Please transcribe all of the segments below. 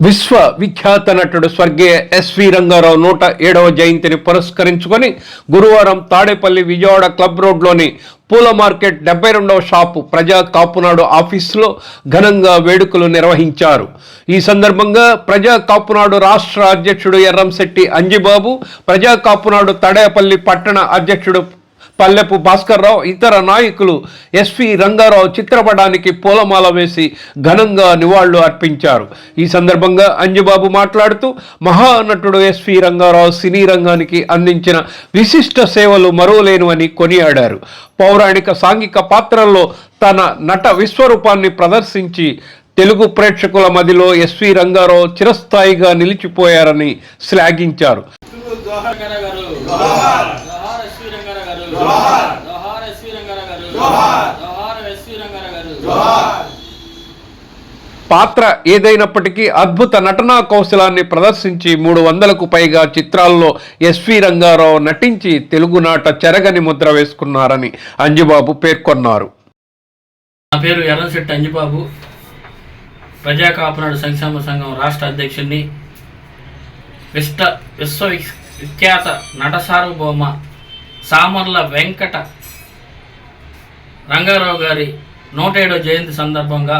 విశ్వ విఖ్యాత నటుడు స్వర్గీయ ఎస్వి రంగారావు నూట ఏడవ జయంతిని పురస్కరించుకొని గురువారం తాడేపల్లి విజయవాడ క్లబ్ రోడ్లోని పూల మార్కెట్ డెబ్బై రెండవ షాపు ప్రజా కాపునాడు ఆఫీసులో ఘనంగా వేడుకలు నిర్వహించారు. ఈ సందర్భంగా ప్రజా కాపునాడు రాష్ట్ర అధ్యక్షుడు ఎర్రంశెట్టి అంజిబాబు ప్రజా కాపునాడు తడేపల్లి పట్టణ అధ్యక్షుడు పల్లెపు భాస్కర్రావు ఇతర నాయకులు ఎస్వి రంగారావు చిత్రపటానికి పూలమాల వేసి ఘనంగా నివాళులు అర్పించారు. ఈ సందర్భంగా అంజుబాబు మాట్లాడుతూ మహానటుడు ఎస్వి రంగారావు సినీ రంగానికి అందించిన విశిష్ట సేవలు మరువలేనివని కొనియాడారు. పౌరాణిక సాంఘిక పాత్రల్లో తన నట విశ్వరూపాన్ని ప్రదర్శించి తెలుగు ప్రేక్షకుల మదిలో ఎస్వి రంగారావు చిరస్థాయిగా నిలిచిపోయారని శ్లాఘించారు రంగారావు గారు జోహార్ ఎస్వి రంగారావు గారు జోహార్ ఎస్వి రంగారావు గారు. జోహార్. ఎస్వి రంగారావు గారు. పాత్ర ఏదైనప్పటికీ అద్భుత నటనా కౌశలాన్ని ప్రదర్శించి మూడు వందలకు పైగా చిత్రాల్లో ఎస్వి రంగారావు నటించి తెలుగునాట చెరగని ముద్ర వేసుకున్నారని అంజుబాబు పేర్కొన్నారు. నా పేరు ఎర్రంశెట్టి అంజిబాబు. ప్రజా కాపునాడు సంక్షేమ సంఘం రాష్ట్ర అధ్యక్షుడిని. విశ్వ విక్- విఖ్యాత నట సార్వభౌమ సామర్ల వెంకట రంగారావు గారి నూట ఏడో జయంతి సందర్భంగా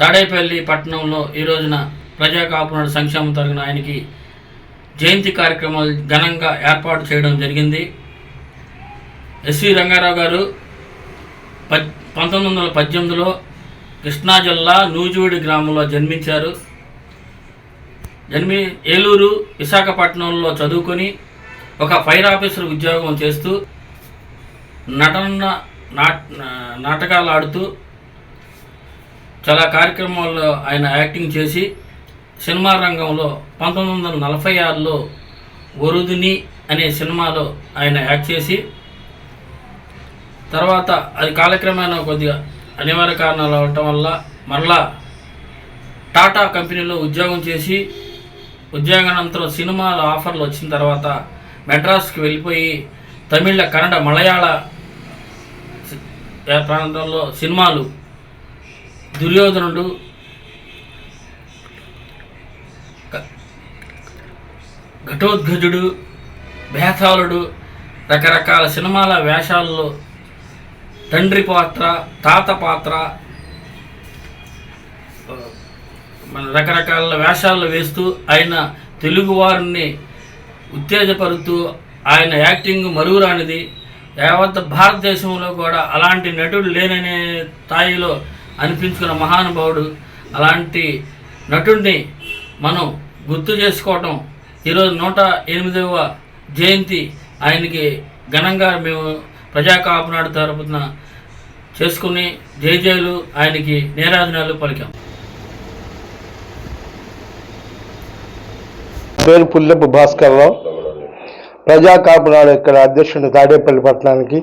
తాడేపల్లి పట్టణంలో ఈ రోజున ప్రజా కాపునాడు సంక్షేమం తరగన ఆయనకి జయంతి కార్యక్రమాలు ఘనంగా ఏర్పాటు చేయడం జరిగింది. ఎస్వి రంగారావు గారు పద్ పంతొమ్మిది వందల పద్దెనిమిదిలో కృష్ణా జిల్లా నూజివీడి గ్రామంలో జన్మించారు. జన్మి ఏలూరు విశాఖపట్నంలో చదువుకొని ఒక ఫైర్ ఆఫీసర్ ఉద్యోగం చేస్తూ నటన నాట్ నాటకాలు ఆడుతూ చాలా కార్యక్రమాల్లో ఆయన యాక్టింగ్ చేసి సినిమా రంగంలో పంతొమ్మిది వందల నలభై ఆరులో వరుదిని అనే సినిమాలో ఆయన యాక్ట్ చేసి తర్వాత అది కాలక్రమేణా కొద్దిగా అనివార్య కారణాలు అవటం వల్ల మరలా టాటా కంపెనీలో ఉద్యోగం చేసి ఉద్యోగానంతరం సినిమాల ఆఫర్లు వచ్చిన తర్వాత మెడ్రాస్కి వెళ్ళిపోయి తమిళ కన్నడ మలయాళ ప్రాంతంలో సినిమాలు దుర్యోధనుడు ఘటోద్గజుడు బేతాళుడు రకరకాల సినిమాల వేషాల్లో తండ్రి పాత్ర తాత పాత్ర మన రకరకాల వేషాలు వేస్తూ ఆయన తెలుగువారిని ఉత్తేజపరుతూ ఆయన యాక్టింగ్ మరువురానిది. యావత్ భారతదేశంలో కూడా అలాంటి నటుడు లేననే స్థాయిలో అనిపించుకున్న మహానుభావుడు అలాంటి నటుడిని మనం గుర్తు చేసుకోవటం ఈరోజు నూట ఎనిమిదవ జయంతి ఆయనకి ఘనంగా మేము ప్రజా కాపునాడు తరపున చేసుకుని జై జయలు ఆయనకి నేరాజనాలు పలికాం. పేరు పుల్లెప్పు భాస్కర్రావు ప్రజా కాపునాడు ఇక్కడ అధ్యక్షుడు తాడేపల్లి పట్టణానికి.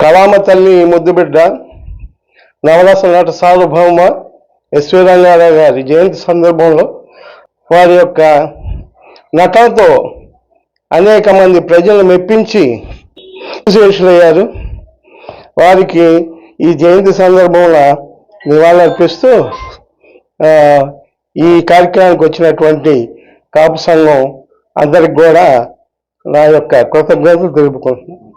కళామ తల్లి ముద్దుబిడ్డ నవరస నట సార్వభౌమ ఎస్వి రంగారావు గారి జయంతి సందర్భంలో వారి యొక్క నటనతో అనేక మంది ప్రజలను మెప్పించి శేషులయ్యారు వారికి ఈ జయంతి సందర్భంలో నివాళులర్పిస్తూ ఈ కార్యక్రమానికి వచ్చినటువంటి కాపు సంఘం అందరికి కూడా నా యొక్క కృతజ్ఞతలు తెలుపుకుంటున్నాను.